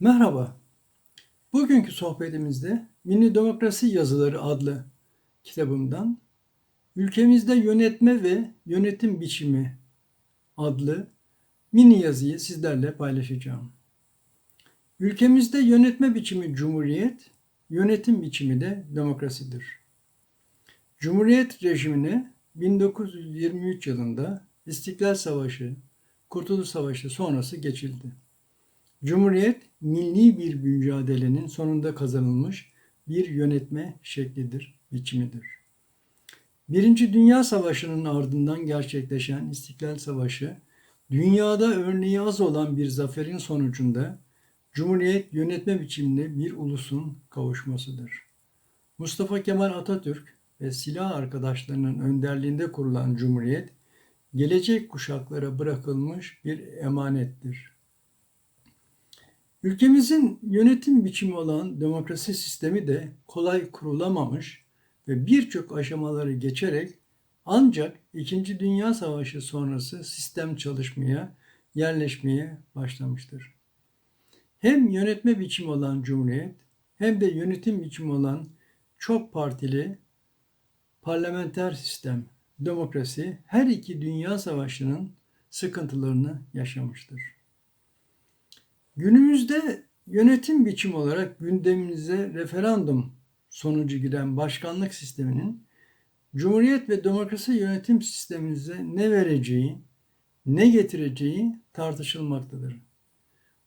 Merhaba. Bugünkü sohbetimizde Mini Demokrasi Yazıları adlı kitabımdan Ülkemizde Yönetme ve Yönetim Biçimi adlı mini yazıyı sizlerle paylaşacağım. Ülkemizde yönetme biçimi cumhuriyet, yönetim biçimi de demokrasidir. Cumhuriyet rejimine 1923 yılında İstiklal Savaşı, Kurtuluş Savaşı sonrası geçildi. Cumhuriyet, milli bir mücadelenin sonunda kazanılmış bir yönetme şeklidir, biçimidir. Birinci Dünya Savaşı'nın ardından gerçekleşen İstiklal Savaşı, dünyada örneği az olan bir zaferin sonucunda Cumhuriyet yönetme biçiminde bir ulusun kavuşmasıdır. Mustafa Kemal Atatürk ve silah arkadaşlarının önderliğinde kurulan Cumhuriyet, gelecek kuşaklara bırakılmış bir emanettir. Ülkemizin yönetim biçimi olan demokrasi sistemi de kolay kurulamamış ve birçok aşamaları geçerek ancak İkinci Dünya Savaşı sonrası sistem çalışmaya, yerleşmeye başlamıştır. Hem yönetme biçimi olan Cumhuriyet hem de yönetim biçimi olan çok partili parlamenter sistem, demokrasi her iki dünya savaşının sıkıntılarını yaşamıştır. Günümüzde yönetim biçimi olarak gündemimize referandum sonucu giren başkanlık sisteminin Cumhuriyet ve demokrasi yönetim sistemimize ne vereceği, ne getireceği tartışılmaktadır.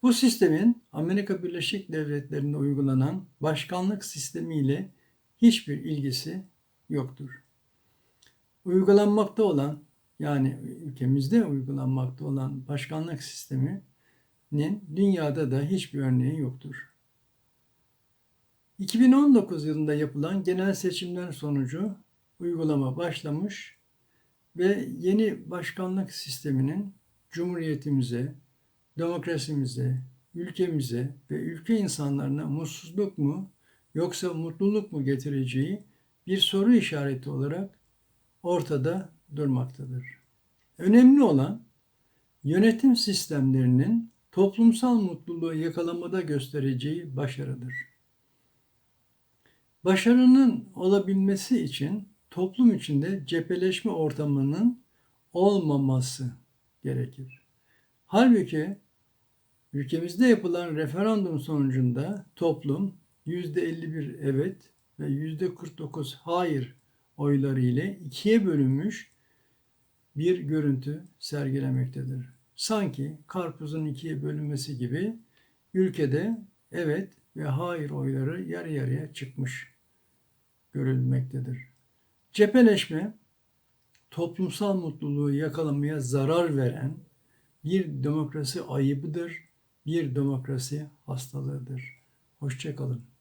Bu sistemin Amerika Birleşik Devletleri'nde uygulanan başkanlık sistemiyle hiçbir ilgisi yoktur. Uygulanmakta olan yani ülkemizde uygulanmakta olan başkanlık sistemi dünyada da hiçbir örneği yoktur. 2019 yılında yapılan genel seçimler sonucu uygulama başlamış ve yeni başkanlık sisteminin cumhuriyetimize, demokrasimize, ülkemize ve ülke insanlarına mutsuzluk mu yoksa mutluluk mu getireceği bir soru işareti olarak ortada durmaktadır. Önemli olan yönetim sistemlerinin toplumsal mutluluğu yakalamada göstereceği başarıdır. Başarının olabilmesi için toplum içinde cepheleşme ortamının olmaması gerekir. Halbuki ülkemizde yapılan referandum sonucunda toplum %51 evet ve %49 hayır oyları ile ikiye bölünmüş bir görüntü sergilemektedir sanki karpuzun ikiye bölünmesi gibi ülkede evet ve hayır oyları yarı yarıya çıkmış görülmektedir. Cepheleşme toplumsal mutluluğu yakalamaya zarar veren bir demokrasi ayıbıdır, bir demokrasi hastalığıdır. Hoşçakalın.